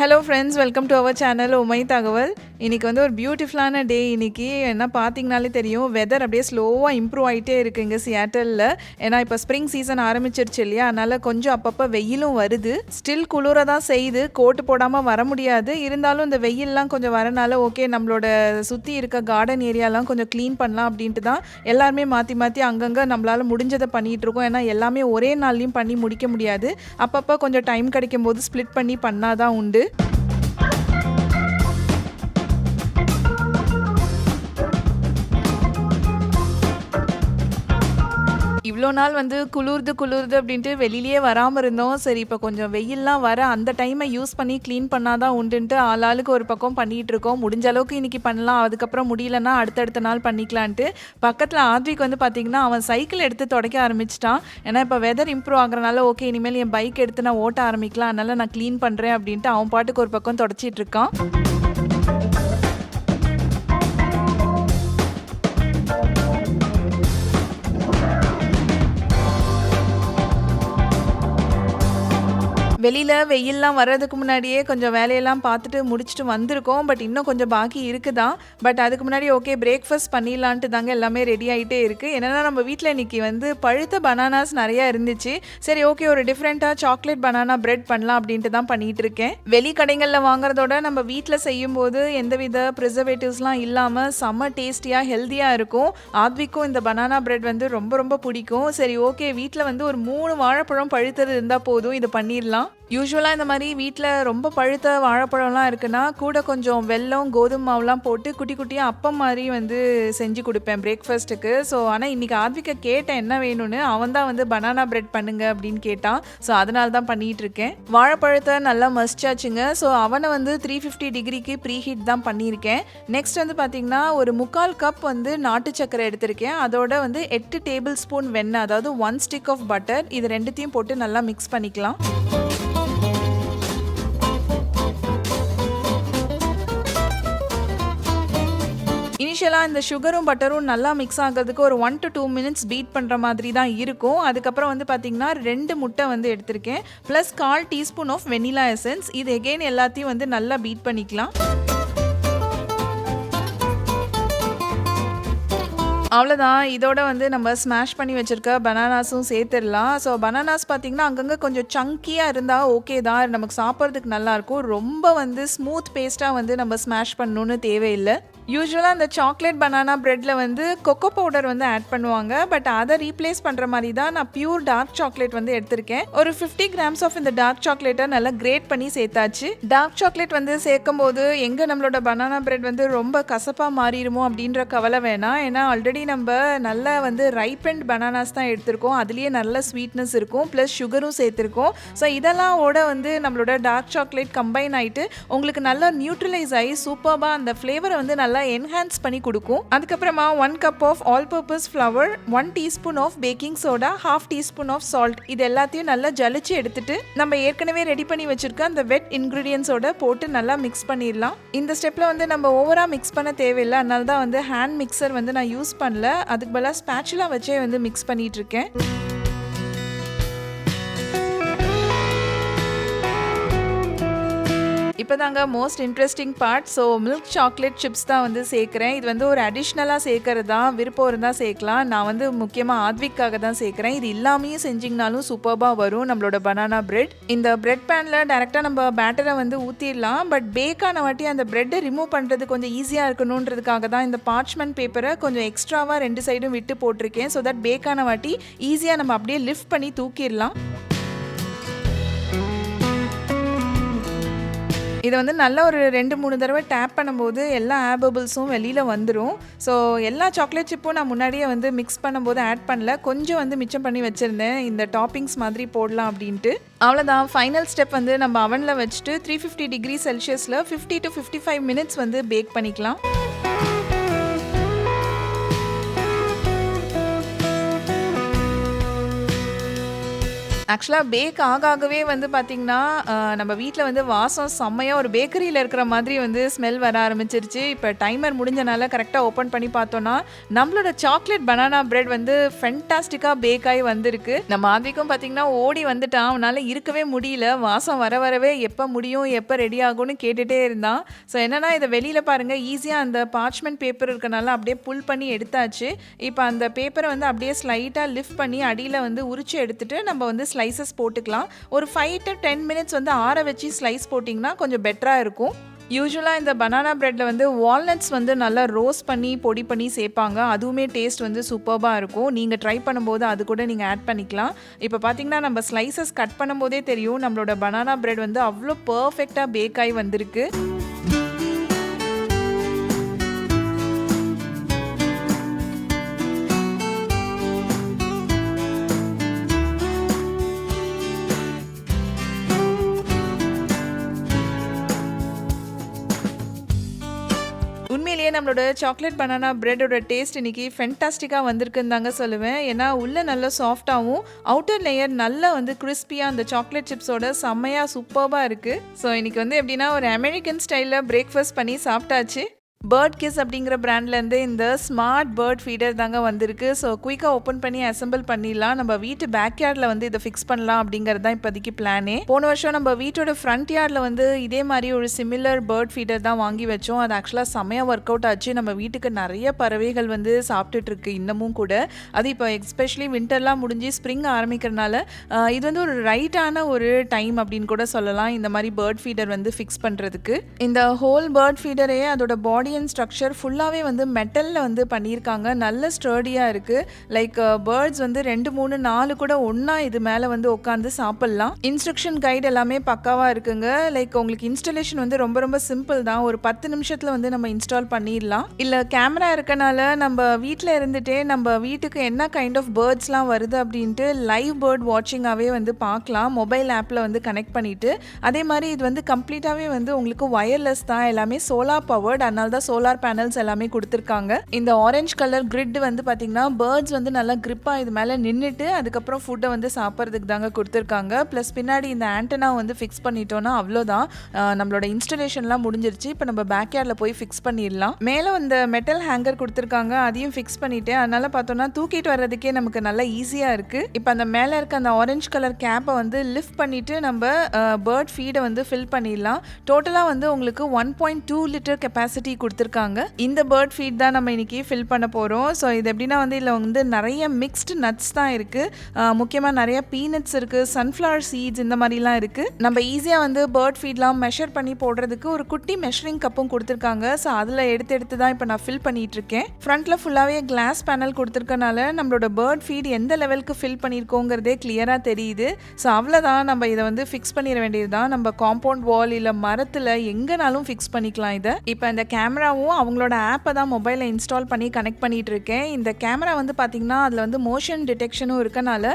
Hello friends welcome to our channel உமை தகவல் இன்னைக்கு வந்து ஒரு பியூட்டிஃபுல்லான டே இன்னைக்கு என்ன பார்த்தீங்கனாலே தெரியும். வெதர் அப்படியே ஸ்லோவாக இம்ப்ரூவ் ஆகிட்டே இருக்குது இங்கே சியாட்டலில் ஏன்னா இப்போ ஸ்ப்ரிங் சீசன் ஆரம்பிச்சிருச்சு இல்லையா? அதனால் கொஞ்சம் அப்பப்போ வெயிலும் வருது. ஸ்டில் குளிர தான் செய்யுது. கோட்டு போடாமல் வர முடியாது. இருந்தாலும் இந்த வெயில்லாம் கொஞ்சம் வரனால ஓகே நம்மளோட சுற்றி இருக்க கார்டன் ஏரியாலாம் கொஞ்சம் க்ளீன் பண்ணலாம் அப்படின்ட்டு தான் எல்லாருமே மாற்றி மாற்றி அங்கங்கே நம்மளால் முடிஞ்சதை பண்ணிகிட்டு இருக்கோம். ஏன்னா எல்லாமே ஒரே நாள்லையும் பண்ணி முடிக்க முடியாது. அப்பப்போ கொஞ்சம் டைம் கிடைக்கும் போது ஸ்ப்ளிட் பண்ணி பண்ணாதான் உண்டு. இவ்வளோ நாள் வந்து குளிருது குளிருது அப்படின்ட்டு வெளியிலேயே வராமல் இருந்தோம். சரி இப்போ கொஞ்சம் வெயில்லாம் வர அந்த டைமை யூஸ் பண்ணி க்ளீன் பண்ணாதான் உண்டுன்ட்டு ஆளாளுக்கு ஒரு பக்கம் பண்ணிகிட்டு இருக்கோம். முடிஞ்ச அளவுக்கு இன்னைக்கு பண்ணலாம். அதுக்கப்புறம் முடியலன்னா அடுத்தடுத்த நாள் பண்ணிக்கலான்ட்டு. பக்கத்தில் ஆத்விக் வந்து பார்த்தீங்கன்னா அவன் சைக்கிள் எடுத்து துடைக்க ஆரம்பிச்சிட்டான். ஏன்னா இப்போ வெதர் இம்ப்ரூவ் ஆகுறனால ஓகே இனிமேல் என் பைக் எடுத்து நான் ஓட்ட ஆரம்பிக்கலாம். அதனால் நான் க்ளீன் பண்ணுறேன் அப்படின்ட்டு அவன் பாட்டுக்கு ஒரு பக்கம் தொடச்சிட்டு இருக்கான். வெளியில் வெயில்லாம் வர்றதுக்கு முன்னாடியே கொஞ்சம் வேலையெல்லாம் பார்த்துட்டு முடிச்சுட்டு வந்திருக்கோம். பட் இன்னும் கொஞ்சம் பாக்கி இருக்குதான் பட் அதுக்கு முன்னாடி ஓகே பிரேக்ஃபாஸ்ட் பண்ணிடலான்ட்டு தாங்க எல்லாமே ரெடி ஆகிட்டே இருக்குது என்னென்னா நம்ம வீட்டில் இன்னைக்கு வந்து பழுத்த பனானாஸ் நிறையா இருந்துச்சு. சரி ஓகே ஒரு டிஃப்ரெண்ட்டாக சாக்லேட் பனானா பிரெட் பண்ணலாம் அப்படின்ட்டு தான் பண்ணிட்டு இருக்கேன். வெளி கடைகளில் வாங்குறதோட நம்ம வீட்டில் செய்யும்போது எந்தவித ப்ரிசர்வேட்டிவ்ஸ்லாம் இல்லாமல் செம்ம டேஸ்டியாக ஹெல்த்தியாக இருக்கும். ஆத்விக்கும் இந்த பனானா பிரெட் வந்து ரொம்ப ரொம்ப பிடிக்கும். சரி ஓகே வீட்டில் வந்து ஒரு மூணு வாழைப்பழம் பழுத்தது இருந்தால் போதும் இது பண்ணிடலாம். யூஸ்வலாக இந்த மாதிரி வீட்டில் ரொம்ப பழுத்த வாழைப்பழம்லாம் இருக்குன்னா கூட கொஞ்சம் வெல்லம் கோதுமை மாவுலாம் போட்டு குட்டி குட்டியாக அப்பம் மாதிரி வந்து செஞ்சு கொடுப்பேன் பிரேக்ஃபாஸ்ட்டுக்கு ஸோ ஆனால் இன்றைக்கி ஆத்விக்க கேட்டேன் என்ன வேணும்னு அவன் தான் வந்து பனானா பிரெட் பண்ணுங்க அப்படின்னு கேட்டான் ஸோ அதனால தான் பண்ணிகிட்டு இருக்கேன். வாழைப்பழத்தை நல்லா மசிச்சாச்சுங்க. ஸோ அவனை வந்து த்ரீ ஃபிஃப்டி டிகிரிக்கு ப்ரீ ஹீட் தான் பண்ணியிருக்கேன். நெக்ஸ்ட் வந்து பார்த்திங்கன்னா ஒரு முக்கால் கப் வந்து நாட்டு சக்கரை எடுத்திருக்கேன். அதோட வந்து எட்டு டேபிள் ஸ்பூன் வெண்ணெய் அதாவது ஒன் ஸ்டிக் ஆஃப் பட்டர் இது ரெண்டுத்தையும் போட்டு நல்லா மிக்ஸ் பண்ணிக்கலாம். இனிஷியலாக இந்த சுகரும் பட்டரும் நல்லா மிக்ஸ் ஆகிறதுக்கு ஒரு one to two minutes beat பண்ணுற மாதிரி தான் இருக்கும். அதுக்கப்புறம் வந்து பார்த்திங்கன்னா ரெண்டு முட்டை வந்து எடுத்திருக்கேன். ப்ளஸ் கால் டீஸ்பூன் ஆஃப் வெனிலா எசன்ஸ் இது எகெயின் எல்லாத்தையும் வந்து நல்லா பீட் பண்ணிக்கலாம். அவ்வளோதான் இதோட வந்து நம்ம ஸ்மாஷ் பண்ணி வச்சுருக்க பனானாஸும் சேர்த்துடலாம். ஸோ பனானாஸ் பார்த்திங்கன்னா அங்கங்கே கொஞ்சம் சங்கியாக இருந்தால் ஓகே தான். நமக்கு சாப்பிட்றதுக்கு நல்லாயிருக்கும் ரொம்ப வந்து ஸ்மூத் பேஸ்ட்டாக வந்து நம்ம ஸ்மாஷ் பண்ணணுன்னு தேவையில்லை. யூஸ்வலாக அந்த சாக்லேட் பனானா ப்ரெட்டில் வந்து கொக்கோ பவுடர் வந்து ஆட் பண்ணுவாங்க. பட் அதை ரீப்ளேஸ் பண்ணுற மாதிரி தான் நான் பியூர் டார்க் சாக்லேட் வந்து எடுத்திருக்கேன். ஒரு ஃபிஃப்டி கிராம்ஸ் ஆஃப் இந்த டார்க் சாக்லேட்டை நல்லா கிரேட் பண்ணி சேர்த்தாச்சு. டார்க் சாக்லேட் வந்து சேர்க்கும் போது எங்கே நம்மளோட பனானா பிரெட் வந்து ரொம்ப கசப்பாக மாறிடுமோ அப்படின்ற கவலை வேணாம். ஏன்னா ஆல்ரெடி நம்ம நல்லா வந்து ரைப்பண்ட் பனானாஸ் தான் எடுத்திருக்கோம். அதுலேயே நல்ல ஸ்வீட்னஸ் இருக்கும். ப்ளஸ் சுகரும் சேர்த்துருக்கோம். ஸோ இதெல்லாம் ஓட வந்து நம்மளோட டார்க் சாக்லேட் கம்பைன் ஆகிட்டு உங்களுக்கு நல்லா நியூட்ரலைஸ் ஆகி சூப்பராக அந்த ஃப்ளேவரை வந்து நல்லா என்ஹான்ஸ் பண்ணி கொடுக்கும். அதுக்கப்புறமா one cup of all purpose flour one teaspoon of baking soda half teaspoon of salt இது எல்லாத்தையும் நல்லா ஜலிச்சு எடுத்துட்டு நம்ம ஏற்கனவே ரெடி பண்ணி வச்சிருக்க அந்த வெட் இன்க்ரீடியன்ஸோட போட்டு நல்லா மிக்ஸ் பண்ணிடலாம். இந்த ஸ்டெப்பில் வந்து நம்ம ஓவராக மிக்ஸ் பண்ண தேவையில்லை. அதனால தான் வந்து ஹேண்ட் மிக்சர் வந்து நான் யூஸ் பண்ணல. அதுக்கு பதிலாக ஸ்பேச்சுலாம் வச்சே வந்து மிக்ஸ் பண்ணிட்டு இப்போ தாங்க most interesting part so milk chocolate chips தான் வந்து சேர்க்குறேன். இது வந்து ஒரு அடிஷ்னலாக சேர்க்கறது தான் விருப்பம் இருந்தால் சேர்க்கலாம். நான் வந்து முக்கியமாக ஆத்விக்காக தான் சேர்க்குறேன். இது இல்லாமையும் செஞ்சிங்கனாலும் சூப்பர்பாக வரும் நம்மளோட பனானா பிரெட் இந்த பிரெட் பேனில் டேரெக்டாக நம்ம பேட்டரை வந்து ஊற்றிடலாம் பட் பேக்கான வாட்டி அந்த பிரெட்டை ரிமூவ் பண்ணுறது கொஞ்சம் ஈஸியாக இருக்கணுன்றதுக்காக தான் இந்த பார்ச்மெண்ட் பேப்பரை கொஞ்சம் எக்ஸ்ட்ராவாக ரெண்டு சைடும் விட்டு போட்டிருக்கேன். ஸோ தட் பேக்கான வாட்டி ஈஸியாக நம்ம அப்படியே லிஃப்ட் பண்ணி தூக்கிடலாம். இதை வந்து நல்லா ஒரு ரெண்டு மூணு தடவை டேப் பண்ணும்போது எல்லா ஆபபிள்ஸும் வெளியில் வந்துடும் ஸோ எல்லா சாக்லேட் சிப்பும் நான் முன்னாடியே வந்து மிக்ஸ் பண்ணும்போது ஆட் பண்ணல. கொஞ்சம் வந்து மிச்சம் பண்ணி வச்சுருந்தேன். இந்த டாப்பிங்ஸ் மாதிரி போடலாம் அப்படின்ட்டு. அவ்வளோதான் ஃபைனல் ஸ்டெப் வந்து நம்ம அவனில் வச்சுட்டு த்ரீ ஃபிஃப்டி டிகிரி செல்சியஸில் fifty to fifty five minutes வந்து பேக் பண்ணிக்கலாம். ஆக்சுவலாக பேக் ஆக ஆகவே வந்து பார்த்திங்கன்னா நம்ம வீட்டில் வந்து வாசம் செம்மையாக ஒரு பேக்கரியில் இருக்கிற மாதிரி வந்து ஸ்மெல் வர ஆரம்பிச்சிருச்சு. இப்போ டைமர் முடிஞ்சனால கரெக்டாக ஓப்பன் பண்ணி பார்த்தோன்னா நம்மளோட சாக்லேட் பனானா பிரெட் வந்து ஃபென்டாஸ்டிக்காக பேக் ஆகி வந்திருக்கு. நம்ம ஆதிக்கும் பார்த்திங்கன்னா ஓடி வந்துட்டான். அவனால் இருக்கவே முடியல. வாசம் வர வரவே எப்போ முடியும், எப்போ ரெடி ஆகும்னு கேட்டுகிட்டே இருந்தான். ஸோ என்னன்னா, இதை வெளியில் பாருங்கள் ஈஸியாக அந்த பார்ச்மெண்ட் பேப்பர் இருக்கனால அப்படியே புல் பண்ணி எடுத்தாச்சு. இப்போ அந்த பேப்பரை வந்து அப்படியே ஸ்லைட்டாக லிஃப்ட் பண்ணி அடியில் வந்து உரிச்சு எடுத்துட்டு, நம்ம வந்து ஸ்லைசஸ் போட்டுக்கலாம். ஒரு ஃபைவ் டு டென் மினிட்ஸ் வந்து ஆற வச்சு ஸ்லைஸ் போட்டிங்கன்னா, கொஞ்சம் பெட்டராக இருக்கும். யூஸ்வலாக இந்த பனானா ப்ரெட்டில் வந்து வால்நட்ஸ் வந்து நல்லா ரோஸ்ட் பண்ணி, பொடி பண்ணி சேர்ப்பாங்க அதுவுமே டேஸ்ட் வந்து சூப்பர்பா இருக்கும். நீங்கள் ட்ரை பண்ணும்போது அது கூட நீங்கள் ஆட் பண்ணிக்கலாம். இப்போ பார்த்தீங்கன்னா, நம்ம ஸ்லைசஸ் கட் பண்ணும்போதே தெரியும். நம்மளோட பனானா ப்ரெட் வந்து அவ்வளோ பர்ஃபெக்டாக பேக் ஆகி வந்திருக்கு. நம்மளோட சாக்லேட் பனானா பிரெட்டோட டேஸ்ட் இன்றைக்கி ஃபென்டாஸ்டிக்காக வந்திருக்குன்னு தாங்க சொல்லுவேன். ஏன்னா, உள்ளே நல்லா சாஃப்டாகவும் அவுட்டர் லேயர் நல்லா வந்து கிறிஸ்பியாக அந்த சாக்லேட் சிப்ஸோட செம்மையாக சூப்பராக இருக்குது ஸோ இன்றைக்கி வந்து எப்படின்னா, ஒரு அமெரிக்கன் ஸ்டைலில் பிரேக்ஃபாஸ்ட் பண்ணி சாப்பிட்டாச்சு. பேர்ட் கிஸ் அப்படிங்கிற பிராண்ட்லேருந்து இந்த ஸ்மார்ட் பேர்ட் ஃபீடர் தாங்க வந்திருக்கு. ஸோ குயிக்காக ஓப்பன் பண்ணி அசெம்பிள் பண்ணிடலாம். நம்ம வீட்டு பேக் யார்டில் வந்து இதை ஃபிக்ஸ் பண்ணலாம் அப்படிங்கிறது தான் இப்போதைக்கு பிளானே. போன வருஷம் நம்ம வீட்டோட ஃப்ரண்ட் யார்டில் வந்து இதே மாதிரி ஒரு சிமிலர் பேர்ட் ஃபீடர் தான் வாங்கி வச்சோம். அது ஆக்சுவலாக செமையாக ஒர்க் அவுட் ஆச்சு. நம்ம வீட்டுக்கு நிறைய பறவைகள் வந்து சாப்பிட்டுட்டு இருக்கு இன்னமும் கூட. அது இப்போ எஸ்பெஷலி வின்டர்லாம் முடிஞ்சு ஸ்ப்ரிங் ஆரம்பிக்கிறனால, இது வந்து ஒரு ரைட்டான ஒரு டைம் அப்படின்னு கூட சொல்லலாம். இந்த மாதிரி பேர்ட் ஃபீடர் வந்து ஃபிக்ஸ் பண்ணுறதுக்கு இந்த ஹோல் பேர்ட் ஃபீடரே அதோட பாடி அண்ட் ஸ்ட்ரக்சர் ஃபுல்லாகவே வந்து மெட்டலில் வந்து பண்ணியிருக்காங்க. நல்ல ஸ்டர்டியாக இருக்குது லைக் பேர்ட்ஸ் வந்து 2, 3, 4 கூட ஒன்றா இது மேலே வந்து உட்காந்து சாப்பிட்லாம் இன்ஸ்ட்ரக்ஷன் கைடு எல்லாமே பக்காவாக இருக்குங்க. லைக் உங்களுக்கு இன்ஸ்டலேஷன் வந்து ரொம்ப ரொம்ப சிம்பிள் தான். ஒரு பத்து நிமிஷத்தில் வந்து நம்ம இன்ஸ்டால் பண்ணிடலாம். இல்லை கேமரா இருக்கனால நம்ம வீட்டில் இருந்துகிட்டே நம்ம வீட்டுக்கு என்ன கைண்ட் ஆஃப் பேர்ட்ஸ்லாம் வருது அப்படின்ட்டு லைவ் பேர்ட் வாட்சிங்காகவே வந்து பார்க்கலாம். மொபைல் ஆப்பில் வந்து கனெக்ட் பண்ணிட்டு. அதே மாதிரி இது வந்து கம்ப்ளீட்டாகவே வந்து உங்களுக்கு ஒயர்லெஸ் தான். எல்லாமே சோலார் பவர்ட். அதனால தான் சோலார் பேனல்ஸ் எல்லாமே கொடுத்துருக்காங்க இந்த ஆரஞ்ச் கலர் கிரிட் வந்து பார்த்தீங்கன்னா, பேர்ட்ஸ் வந்து நல்லா கிரிப்பாக இது மேலே நின்றுட்டு அதுக்கப்புறம் ஃபுட்டை வந்து சாப்பிட்றதுக்கு தாங்க கொடுத்துருக்காங்க ப்ளஸ் பின்னாடி இந்த ஆண்டனா வந்து ஃபிக்ஸ் பண்ணிட்டோம்னா அவ்வளோதான் நம்மளோட இன்ஸ்டலேஷன்லாம் முடிஞ்சிருச்சு. இப்போ நம்ம பேக்யார்டில் போய் ஃபிக்ஸ் பண்ணிடலாம். மேலே இந்த மெட்டல் ஹேங்கர் கொடுத்துருக்காங்க அதையும் ஃபிக்ஸ் பண்ணிட்டேன். அதனால பார்த்தோம்னா, தூக்கிட்டு வர்றதுக்கே நமக்கு நல்லா ஈஸியாக இருக்குது இப்போ அந்த மேலே இருக்க அந்த ஆரஞ்ச் கலர் கேப்பை வந்து லிஃப்ட் பண்ணிட்டு நம்ம பேர்ட் ஃபீடை வந்து ஃபில் பண்ணிடலாம். டோட்டலாக வந்து உங்களுக்கு 1.2 லிட்டர் கெப்பாசிட்டி கொடுத்துருக்காங்க இந்த பேர்ட் ஃபீட் தான் நம்ம இன்னைக்கு ஃபில் பண்ண போறோம். ஸோ இது எப்படின்னா வந்து இதில் வந்து நிறைய மிக்ஸ்டு நட்ஸ் தான் இருக்கு. முக்கியமாக நிறைய பீனட்ஸ் இருக்கு, சன்ஃப்ளவர் சீட்ஸ் இந்த மாதிரிலாம் இருக்கு. நம்ம ஈஸியாக வந்து பேர்ட் ஃபீட்லாம் மெஷர் பண்ணி போடுறதுக்கு ஒரு குட்டி மெஷரிங் கப்பும் கொடுத்துருக்காங்க ஸோ அதில் எடுத்து எடுத்து தான் இப்போ நான் ஃபில் பண்ணிட்டு இருக்கேன். ஃபுல்லாகவே ஃபுல்லாவே கிளாஸ் பேனல் கொடுத்துருக்கனால நம்மளோட பேர்ட் ஃபீட் எந்த லெவலுக்கு ஃபில் பண்ணியிருக்கோங்கிறதே கிளியராக தெரியுது. ஸோ அவ்வளோதான் நம்ம இதை வந்து ஃபிக்ஸ் பண்ணிட வேண்டியது தான். நம்ம காம்பவுண்ட் வால் இல்லை மரத்தில் எங்கனாலும் ஃபிக்ஸ் பண்ணிக்கலாம் இதை இப்போ இந்த கேமராவும் அவங்களோட ஆப்பை தான் மொபைலில் இன்ஸ்டால் பண்ணி கனெக்ட் பண்ணிட்டு இருக்கேன். இந்த கேமரா வந்து பார்த்திங்கன்னா அதில் வந்து மோஷன் டிடெக்ஷனும் இருக்கனால,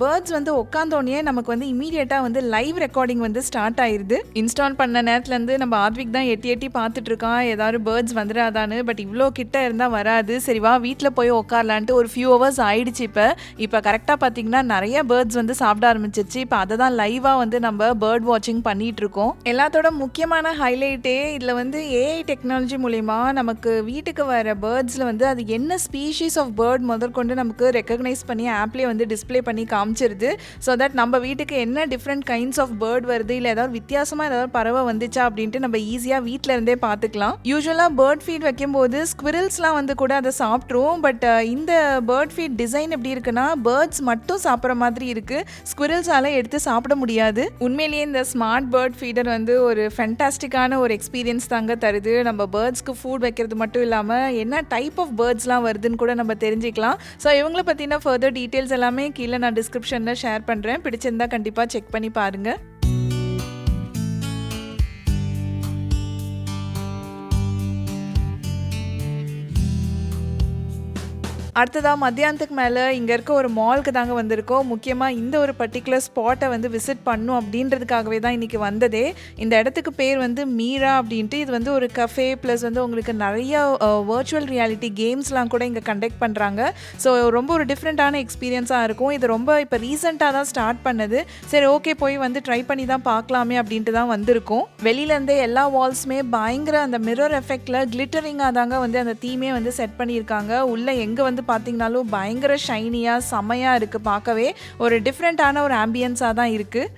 பேர்ட்ஸ் வந்து உட்காந்தோடனே நமக்கு வந்து இமீடியட்டாக வந்து லைவ் ரெக்கார்டிங் வந்து ஸ்டார்ட் ஆயிடுது இன்ஸ்டால் பண்ண நேரத்துலேருந்து நம்ம ஆத்விக் தான் எட்டி எட்டி பார்த்துட்ருக்கான் ஏதாவது பேர்ட்ஸ் வந்துடாதான்னு பட் இவ்வளோ கிட்ட இருந்தால் வராது. சரி வா போய் உட்காரலான்ட்டு ஒரு ஃபியூ ஹவர்ஸ் ஆயிடுச்சு இப்போ இப்போ கரெக்டாக பார்த்தீங்கன்னா, நிறைய பேர்ட்ஸ் வந்து சாப்பிட ஆரம்பிச்சிருச்சு. இப்போ அதை தான் லைவாக வந்து நம்ம பேர்ட் வாட்சிங் பண்ணிகிட்ருக்கோம் இருக்கோம். எல்லாத்தோட முக்கியமான ஹைலைட்டே இதில் வந்து ஏஐ டெக்னாலஜி மூலியமா நமக்கு வீட்டுக்கு வர பேர்ட்ஸில் வந்து அது என்ன ஸ்பீஷீஸ் ஆஃப் பேர்ட் முதற்கொண்டு நமக்கு ரெக்கக்னைஸ் பண்ணி ஆப்லேயே வந்து டிஸ்ப்ளே பண்ணி காமிச்சிருது. ஸோ தட் நம்ம வீட்டுக்கு என்ன டிஃப்ரெண்ட் கைண்ட்ஸ் ஆஃப் பேர்ட் வருது, இல்லை ஏதாவது வித்தியாசமாக ஏதாவது பறவை வந்துச்சா அப்படின்ட்டு நம்ம ஈஸியாக வீட்டில் இருந்தே பார்த்துக்கலாம். யூஸ்வலாக பேர்ட் ஃபீட் வைக்கும்போது ஸ்குவிரல்ஸ்லாம் வந்து கூட அதை சாப்பிட்ருவோம் பட் இந்த பேர்ட் ஃபீட் டிசைன் எப்படி இருக்குன்னா, பேர்ட்ஸ் மட்டும் சாப்பிட்ற மாதிரி இருக்குது ஸ்குவிரல்ஸால எடுத்து சாப்பிட முடியாது. உண்மையிலேயே இந்த ஸ்மார்ட் பேர்ட் ஃபீடர் வந்து ஒரு ஃபென்டாஸ்டிக்கான ஒரு எக்ஸ்பீரியன்ஸ் தாங்க தருது. நம்ம பேர்ட்ஸ்க்கு ஃபுட் வைக்கிறது மட்டும் இல்லாமல் என்ன டைப் ஆஃப் பேர்ட்ஸ்லாம் வருதுன்னு கூட நம்ம தெரிஞ்சுக்கலாம். ஸோ இவங்கள பற்றின ஃபர்தர் டீட்டெயில்ஸ் எல்லாமே கீழே நான் டிஸ்கிரிப்ஷனில் ஷேர் பண்ணுறேன் பிடிச்சிருந்தா கண்டிப்பாக செக் பண்ணி பாருங்கள் அடுத்ததாக மத்தியானத்துக்கு மேலே இங்கே இருக்க ஒரு மாலுக்கு தாங்க வந்திருக்கோம். முக்கியமாக இந்த ஒரு பர்டிகுலர் ஸ்பாட்டை வந்து விசிட் பண்ணும் அப்படின்றதுக்காகவே தான் இன்றைக்கி வந்ததே. இந்த இடத்துக்கு பேர் வந்து மீரா அப்படின்ட்டு. இது வந்து ஒரு கஃபே ப்ளஸ் வந்து உங்களுக்கு நிறைய வர்ச்சுவல் ரியாலிட்டி கேம்ஸ்லாம் கூட இங்கே கண்டக்ட் பண்ணுறாங்க ஸோ ரொம்ப ஒரு டிஃப்ரெண்ட்டான எக்ஸ்பீரியன்ஸாக இருக்கும். இது ரொம்ப இப்போ ரீசெண்டாக தான் ஸ்டார்ட் பண்ணது. சரி ஓகே போய் வந்து ட்ரை பண்ணி தான் பார்க்கலாமே அப்படின்ட்டு தான் வந்திருக்கோம். வெளியிலேருந்தே எல்லா வால்ஸுமே பயங்கர அந்த மிரர் எஃபெக்டில் கிளிட்டரிங்காக தாங்க வந்து அந்த தீமே வந்து செட் பண்ணியிருக்காங்க. உள்ளே எங்கே வந்து பார்த்தீங்கனாலும் பயங்கர ஷைனியாக செமையாக இருக்குது பார்க்கவே ஒரு டிஃப்ரெண்ட்டான ஒரு ஆம்பியன்ஸாக தான் இருக்குது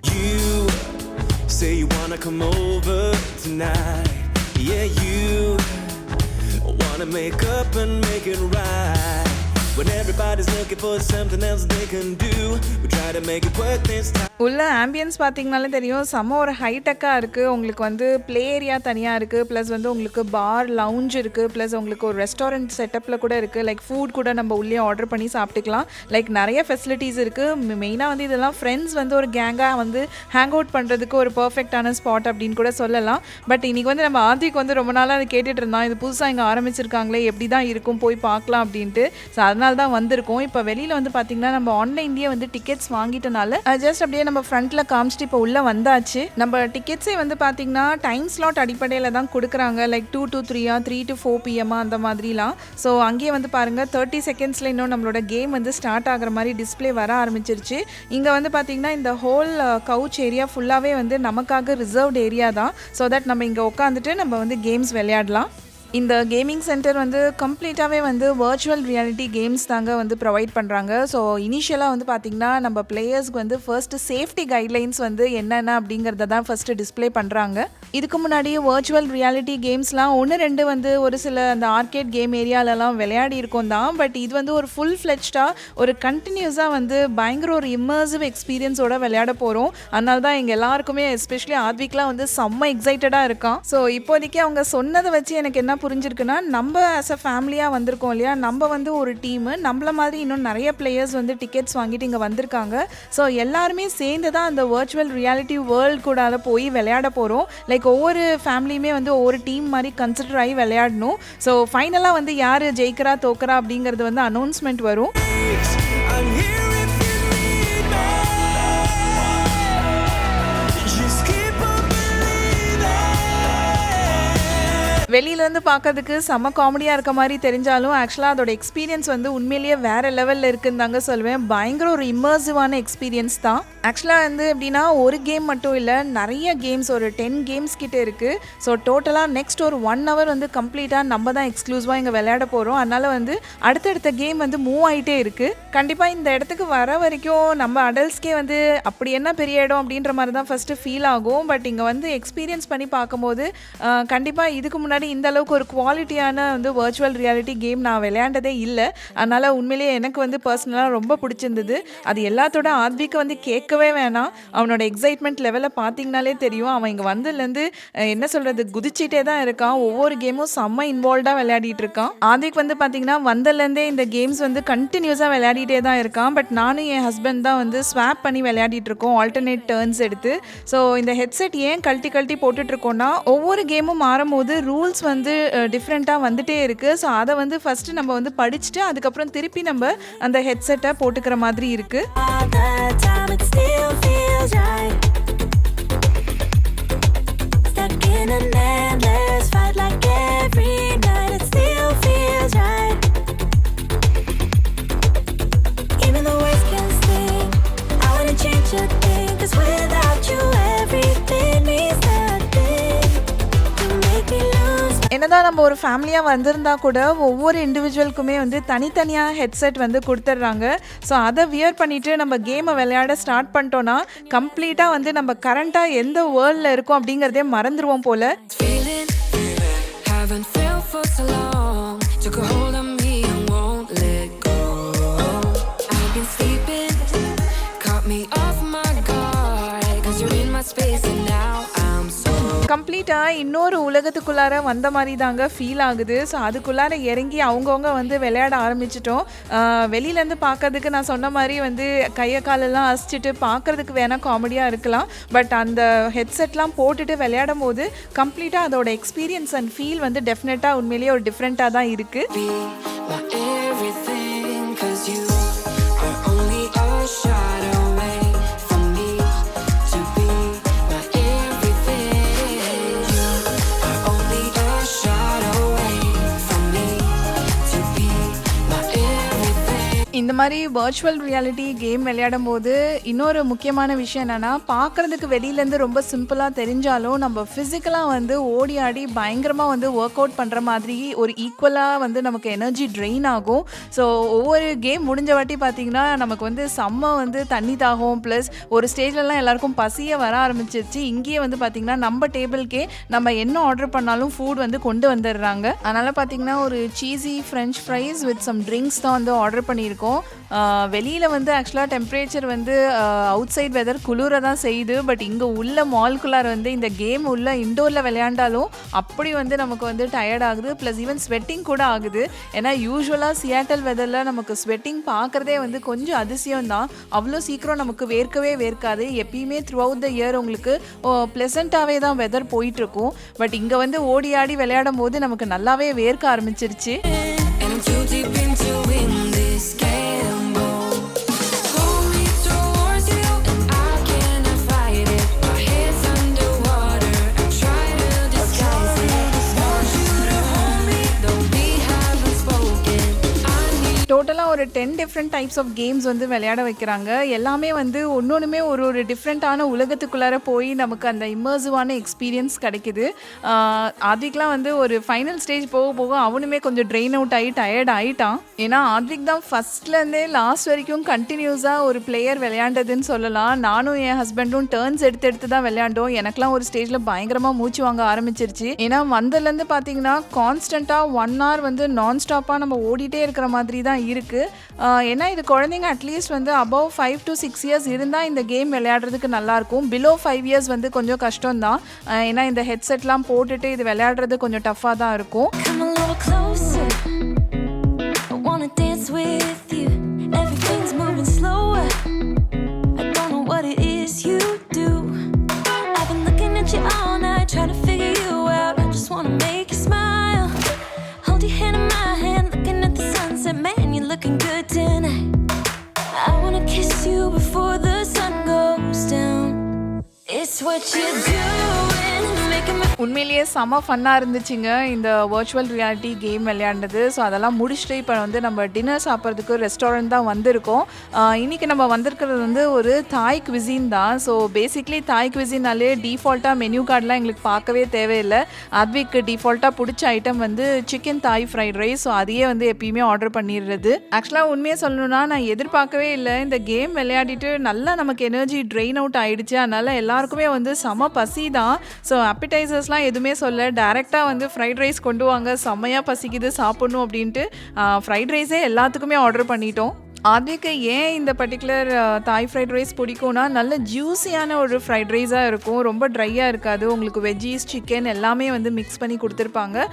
உள்ள ஆம்பியன்ஸ் பார்த்தீங்கனாலே தெரியும். செம்ம ஒரு ஹைடெக்காக இருக்குது உங்களுக்கு வந்து ப்ளே ஏரியா தனியாக இருக்குது ப்ளஸ் வந்து உங்களுக்கு பார் லவுஞ்ச் இருக்குது ப்ளஸ் உங்களுக்கு ஒரு ரெஸ்டாரண்ட் செட்டப்பில் கூட இருக்குது லைக் ஃபுட் கூட நம்ம உள்ளே ஆர்டர் பண்ணி சாப்பிட்டுக்கலாம். லைக் நிறைய ஃபெசிலிட்டிஸ் இருக்குது மெயினாக வந்து இதெல்லாம் ஃப்ரெண்ட்ஸ் வந்து ஒரு கேங்காக வந்து ஹேங் அவுட் பண்ணுறதுக்கு ஒரு பர்ஃபெக்டான ஸ்பாட் அப்படின்னு கூட சொல்லலாம். பட் இன்றைக்கி வந்து நம்ம ஆதிக்கு வந்து ரொம்ப நாளாக அதை கேட்டுட்டு இருந்தான். இது புதுசாக இங்கே ஆரம்பிச்சிருக்காங்களே எப்படி தான் இருக்கும்? போய் பார்க்கலாம் அப்படின்ட்டு. ஸோ அதனால் தான் வந்திருக்கோம். இப்போ வெளியில் வந்து பார்த்திங்கன்னா நம்ம ஆன்லைன்லேயே வந்து டிக்கெட்ஸ் வாங்கிட்டனால ஜஸ்ட் அப்படியே நம்ம ஃப்ரண்ட்டில் காமிச்சிட்டு இப்போ உள்ளே வந்தாச்சு. நம்ம டிக்கெட்ஸே வந்து பார்த்திங்கன்னா டைம் ஸ்லாட் அடிப்படையில் தான் கொடுக்குறாங்க. லைக் டூ டு த்ரீயா த்ரீ டு ஃபோர் பிஎம்மா அந்த மாதிரிலாம். ஸோ அங்கேயே வந்து பாருங்கள் தேர்ட்டி செகண்ட்ஸில் இன்னும் நம்மளோட கேம் வந்து ஸ்டார்ட் ஆகிற மாதிரி டிஸ்ப்ளே வர ஆரம்பிச்சிருச்சு. இங்கே வந்து பார்த்திங்கன்னா இந்த ஹோல் கவுச் ஏரியா ஃபுல்லாகவே வந்து நமக்காக ரிசர்வ்டு ஏரியா தான். ஸோ தட் நம்ம இங்கே உட்காந்துட்டு நம்ம வந்து கேம்ஸ் விளையாடலாம். இந்த கேமிங் சென்டர் வந்து கம்ப்ளீட்டாகவே வந்து வர்ச்சுவல் ரியாலிட்டி கேம்ஸ் தாங்க வந்து ப்ரொவைட் பண்ணுறாங்க ஸோ இனிஷியலாக வந்து பார்த்திங்கன்னா நம்ம பிளேயர்ஸ்க்கு வந்து ஃபர்ஸ்ட்டு சேஃப்டி கைட்லைன்ஸ் வந்து என்னென்ன அப்படிங்கிறத தான் ஃபஸ்ட்டு டிஸ்ப்ளே பண்ணுறாங்க இதுக்கு முன்னாடி வர்ச்சுவல் ரியாலிட்டி கேம்ஸ்லாம் ஒன்று ரெண்டு வந்து ஒரு சில அந்த ஆர்கேட் கேம் ஏரியாலலாம் விளையாடி இருக்கோம் தான். பட் இது வந்து ஒரு ஃபுல் ஃப்ளெஜ்டாக ஒரு கண்டினியூஸாக வந்து பயங்கர ஒரு இம்மர்சிவ் எக்ஸ்பீரியன்ஸோட விளையாட போகிறோம் அதனால தான் எங்கள் எல்லாருக்குமே எஸ்பெஷலி ஆத்விக்லாம் வந்து செம்ம எக்ஸைட்டடாக இருக்கான். ஸோ இப்போதைக்கு அவங்க சொன்னதை வச்சு எனக்கு என்ன புரிஞ்சிருக்குன்னா நம்ம ஆஸ் அ ஃபேமிலியாக வந்திருக்கோம் இல்லையா? நம்ம வந்து ஒரு டீமு நம்மள மாதிரி இன்னும் நிறைய பிளேயர்ஸ் வந்து டிக்கெட்ஸ் வாங்கிட்டு இங்கே வந்திருக்காங்க. ஸோ எல்லாருமே சேர்ந்து தான் அந்த வர்ச்சுவல் ரியாலிட்டி வேர்ல்டு கூட போய் விளையாட போகிறோம் லைக் ஒவ்வொரு ஃபேமிலியுமே வந்து ஒவ்வொரு டீம் மாதிரி கன்சிடர் ஆகி விளையாடணும். ஸோ ஃபைனலாக வந்து யார் ஜெயிக்கிறா தோக்கிறா அப்படிங்கிறது வந்து அனௌன்ஸ்மெண்ட் வரும். வெளியிலேருந்து பார்க்கறதுக்கு செம்ம காமெடியாக இருக்க மாதிரி தெரிஞ்சாலும் ஆக்சுவலாக அதோட எக்ஸ்பீரியன்ஸ் வந்து உண்மையிலேயே வேறு லெவலில் இருக்குன்னு தாங்க சொல்லுவேன் பயங்கர ஒரு இம்மர்சிவான எக்ஸ்பீரியன்ஸ் தான். ஆக்சுவலாக வந்து எப்படின்னா ஒரு கேம் மட்டும் இல்லை நிறைய கேம்ஸ் ஒரு டென் கேம்ஸ் கிட்டே இருக்குது ஸோ டோட்டலாக நெக்ஸ்ட் ஒரு ஒன் ஹவர் வந்து கம்ப்ளீட்டாக நம்ம தான் எக்ஸ்க்ளூசிவாக இங்கே விளையாட போகிறோம் அதனால் வந்து அடுத்தடுத்த கேம் வந்து மூவ் ஆகிட்டே இருக்குது கண்டிப்பாக இந்த இடத்துக்கு வர வரைக்கும் நம்ம அடல்ட்ஸ்க்கே வந்து அப்படி என்ன பெரிய இடம் அப்படின்ற மாதிரி தான் ஃபஸ்ட்டு ஃபீல் ஆகும். பட் இங்கே வந்து எக்ஸ்பீரியன்ஸ் பண்ணி பார்க்கும்போது கண்டிப்பாக இதுக்கு முன்னாடி இந்த அளவுக்கு ஒரு குவாலிட்டியான வந்து வர்ச்சுவல் ரியாலிட்டி கேம் நான் விளையாண்டதே இல்லை. அதனால் உண்மையிலேயே எனக்கு வந்து பர்சனலாக ரொம்ப பிடிச்சிருந்தது. அது எல்லாத்தோட ஆத்விக்கு வந்து கேட்கவே வேணாம். அவனோட எக்ஸைட்மெண்ட் லெவலை பார்த்தீங்கனாலே தெரியும். அவன் இங்கே வந்ததுலேருந்து என்ன சொல்கிறது குதிச்சிட்டே தான் இருக்கான். ஒவ்வொரு கேமும் செம்ம இன்வால்வ்டாக விளையாடிட்டு இருக்கான். ஆதிக் வந்து பார்த்தீங்கன்னா வந்ததுலேருந்தே இந்த கேம்ஸ் வந்து கண்டினியூஸாக விளையாடிட்டே தான் இருக்கான். பட் நானும் என் ஹஸ்பண்ட் தான் வந்து ஸ்வாப் பண்ணி விளையாடிட்டு இருக்கோம். ஆல்டர்னேட் டேர்ன்ஸ் எடுத்து. ஸோ இந்த ஹெட்செட் ஏன் கழட்டி கழட்டி போட்டுட்ருக்கோன்னா ஒவ்வொரு கேமும் மாறும்போது ரூல்ஸ் வந்து டிஃப்ரெண்ட்டாக வந்துட்டே இருக்குது ஸோ அதை வந்து ஃபஸ்ட்டு நம்ம வந்து படிச்சுட்டு அதுக்கப்புறம் திருப்பி நம்ம அந்த ஹெட்செட்டை போட்டுக்கிற மாதிரி இருக்குது தான் நம்ம ஒரு ஃபேமிலியாக வந்திருந்தா கூட ஒவ்வொரு இண்டிவிஜுவலுக்குமே வந்து தனித்தனியாக ஹெட்செட் வந்து கொடுத்துட்றாங்க. ஸோ அதை வியர் பண்ணிவிட்டு நம்ம கேமை விளையாட ஸ்டார்ட் பண்ணிட்டோன்னா கம்ப்ளீட்டாக வந்து நம்ம கரண்ட்டாக எந்த வேர்ல்டில் இருக்கோம் அப்படிங்கிறதே மறந்துடுவோம் போல். கம்ப்ளீட்டாக இன்னொரு உலகத்துக்குள்ளார வந்த மாதிரி தாங்க ஃபீல் ஆகுது. ஸோ அதுக்குள்ளார இறங்கி அவங்கவுங்க வந்து விளையாட ஆரம்பிச்சிட்டோம். வெளியிலேருந்து பார்க்கறதுக்கு நான் சொன்ன மாதிரி வந்து கையை காலெல்லாம் அசிச்சிட்டு பார்க்கறதுக்கு வேணால் காமெடியாக இருக்கலாம். பட் அந்த ஹெட்செட்லாம் போட்டுட்டு விளையாடும் போது கம்ப்ளீட்டாக அதோட எக்ஸ்பீரியன்ஸ் அண்ட் ஃபீல் வந்து டெஃபினட்டாக உண்மையிலேயே ஒரு டிஃப்ரெண்ட்டாக தான் இருக்குது இந்த மாதிரி வர்ச்சுவல் ரியாலிட்டி கேம் விளையாடும் போது இன்னொரு முக்கியமான விஷயம் என்னென்னா பார்க்குறதுக்கு வெளியிலேருந்து ரொம்ப சிம்பிளாக தெரிஞ்சாலும் நம்ம ஃபிசிக்கலாக வந்து ஓடி ஆடி பயங்கரமாக வந்து ஒர்க் அவுட் பண்ணுற மாதிரி ஒரு ஈக்குவலாக வந்து நமக்கு எனர்ஜி ட்ரெயின் ஆகும். ஸோ ஒவ்வொரு கேம் முடிஞ்ச வாட்டி பார்த்திங்கன்னா நமக்கு வந்து செம்ம வந்து தண்ணி தாகம் ப்ளஸ் ஒரு ஸ்டேஜ்லலாம் எல்லாருக்கும் பசியே வர ஆரம்பிச்சிருச்சு. இங்கேயே வந்து பார்த்திங்கன்னா நம்ம டேபிள்கே நம்ம என்ன ஆர்டர் பண்ணாலும் ஃபுட் வந்து கொண்டு வந்துடுறாங்க. அதனால் பார்த்திங்கன்னா ஒரு cheesy french fries with some drinks தான் வந்து ஆர்டர் பண்ணியிருக்கோம். வெளியில் வந்து ஆக்சுவலாக டெம்பரேச்சர் வந்து அவுட் சைட் வெதர் குளிர தான் செய்யுது. பட் இங்கே உள்ள மால்குள்ளார் வந்து இந்த கேம் உள்ள இண்டோரில் விளையாண்டாலும் அப்படி வந்து நமக்கு வந்து டயர்ட் ஆகுது. ப்ளஸ் ஈவன் ஸ்வெட்டிங் கூட ஆகுது. ஏன்னா யூஸ்வலாக சியாட்டல் வெதரில் நமக்கு ஸ்வெட்டிங் பார்க்குறதே வந்து கொஞ்சம் அதிசயம் தான். அவ்வளோ சீக்கிரம் நமக்கு வேர்க்கவே வேர்க்காது. எப்பயுமே த்ரூ அவுட் த இயர் உங்களுக்கு ப்ளசண்ட்டாகவே தான் வெதர் போயிட்டுருக்கும். பட் இங்கே வந்து ஓடி ஆடி விளையாடும் போது நமக்கு நல்லாவே வேர்க்க ஆரம்பிச்சிருச்சு. டோட்டலாக ஒரு ten different types of games வந்து விளையாட வைக்கிறாங்க. எல்லாமே வந்து ஒன்று ஒரு ஒரு டிஃப்ரெண்ட்டான உலகத்துக்குள்ளார போய் நமக்கு அந்த இம்மர்சிவான எக்ஸ்பீரியன்ஸ் கிடைக்குது. ஆத்விக்லாம் வந்து ஒரு ஃபைனல் ஸ்டேஜ் போக போக அவனுமே கொஞ்சம் ட்ரெயின் அவுட் ஆகி டயர்ட் ஆகிட்டான் ஏன்னா ஆத்விக் தான் ஃபஸ்ட்லேருந்தே லாஸ்ட் வரைக்கும் கண்டினியூஸாக ஒரு பிளேயர் விளையாண்டதுன்னு சொல்லலாம். நானும் என் ஹஸ்பண்டும் டேர்ன்ஸ் எடுத்து எடுத்து தான் விளையாண்டோம். எனக்குலாம் ஒரு ஸ்டேஜில் பயங்கரமாக மூச்சு வாங்க ஆரம்பிச்சிருச்சு. ஏன்னா வந்ததுலேருந்து பார்த்தீங்கன்னா கான்ஸ்டண்ட்டாக ஒன் ஹவர் வந்து நான் ஸ்டாப்பாக நம்ம ஓடிட்டே இருக்கிற மாதிரி தான் இருக்குது ஏன்னா இது குழந்தைங்க அட்லீஸ்ட் வந்து above five to six years இருந்தால் இந்த கேம் விளையாடுறதுக்கு நல்லாயிருக்கும் பிலோ ஃபைவ் இயர்ஸ் வந்து கொஞ்சம் கஷ்டம் தான் ஏன்னா இந்த ஹெட்செட்லாம் போட்டுட்டு இது விளையாடுறது கொஞ்சம் டஃப்பாக தான் இருக்கும். you do. உண்மையிலேயே செம ஃபன்னாக இருந்துச்சுங்க இந்த வர்ச்சுவல் ரியாலிட்டி கேம் விளையாண்டது. ஸோ அதெல்லாம் முடிச்சுட்டு இப்போ வந்து நம்ம டின்னர் சாப்பிட்றதுக்கு ரெஸ்டாரண்ட் தான் வந்திருக்கோம். இன்றைக்கி இன்னைக்கு நம்ம வந்திருக்கிறது வந்து ஒரு தாய் குவிசின் தான். ஸோ பேசிக்லி தாய் குவிசினாலே டிஃபால்ட்டாக மெனு கார்டெலாம் எங்களுக்கு பார்க்கவே தேவையில்லை. அத்விக்கு டிஃபால்ட்டாக பிடிச்ச ஐட்டம் வந்து சிக்கன் தாய் ஃப்ரைட் ரைஸ் ஸோ அதையே வந்து எப்பயுமே ஆர்டர் பண்ணிடுறது. ஆக்சுவலாக உண்மையாக சொல்லணும்னா நான் எதிர்பார்க்கவே இல்லை. இந்த கேம் விளையாடிட்டு நல்லா நமக்கு எனர்ஜி ட்ரெயின் அவுட் ஆகிடுச்சு அதனால் எல்லாருக்குமே வந்து செம பசி தான். ஸோ அப்பிடைசர்ஸ்லாம் எதுவுமே சொல்ல டேரெக்டாக வந்து ஃப்ரைட் ரைஸ் கொண்டு வாங்க. செம்மையாக பசிக்குது சாப்பிட்ணும் அப்படின்ட்டு ஃப்ரைட் ரைஸே எல்லாத்துக்குமே ஆர்டர் பண்ணிட்டோம். அதுக்கு ஏன் இந்த பர்டிகுலர் தாய் ஃப்ரைட் ரைஸ் பிடிக்கும்னா நல்ல ஜூஸியான ஒரு ஃப்ரைட் ரைஸாக இருக்கும். ரொம்ப ட்ரையாக இருக்காது. உங்களுக்கு வெஜ்ஜீஸ் சிக்கன் எல்லாமே வந்து மிக்ஸ் பண்ணி கொடுத்துருப்பாங்க.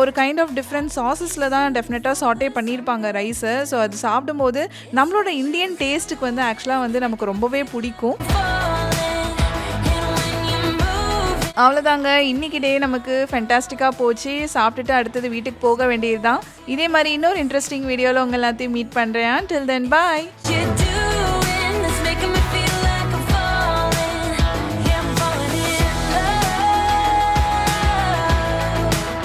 ஒரு கைண்ட் ஆஃப் டிஃப்ரெண்ட் சாசஸில் தான் டெஃபினட்டாக சாட்டே பண்ணியிருப்பாங்க ரைஸை ஸோ அது சாப்பிடும்போது நம்மளோட இந்தியன் டேஸ்ட்டுக்கு வந்து ஆக்சுவலாக வந்து நமக்கு ரொம்பவே பிடிக்கும். அவ்வளோதாங்க இன்னைக்கு டே நமக்கு ஃபென்டாஸ்டிக்காக போச்சு. சாப்பிட்டுட்டு அடுத்தது வீட்டுக்கு போக வேண்டியது தான் இதே மாதிரி இன்னொரு இன்ட்ரெஸ்டிங் வீடியோவில் உங்கள் எல்லாத்தையும் மீட் பண்ணுறேன் டில் தென் பாய்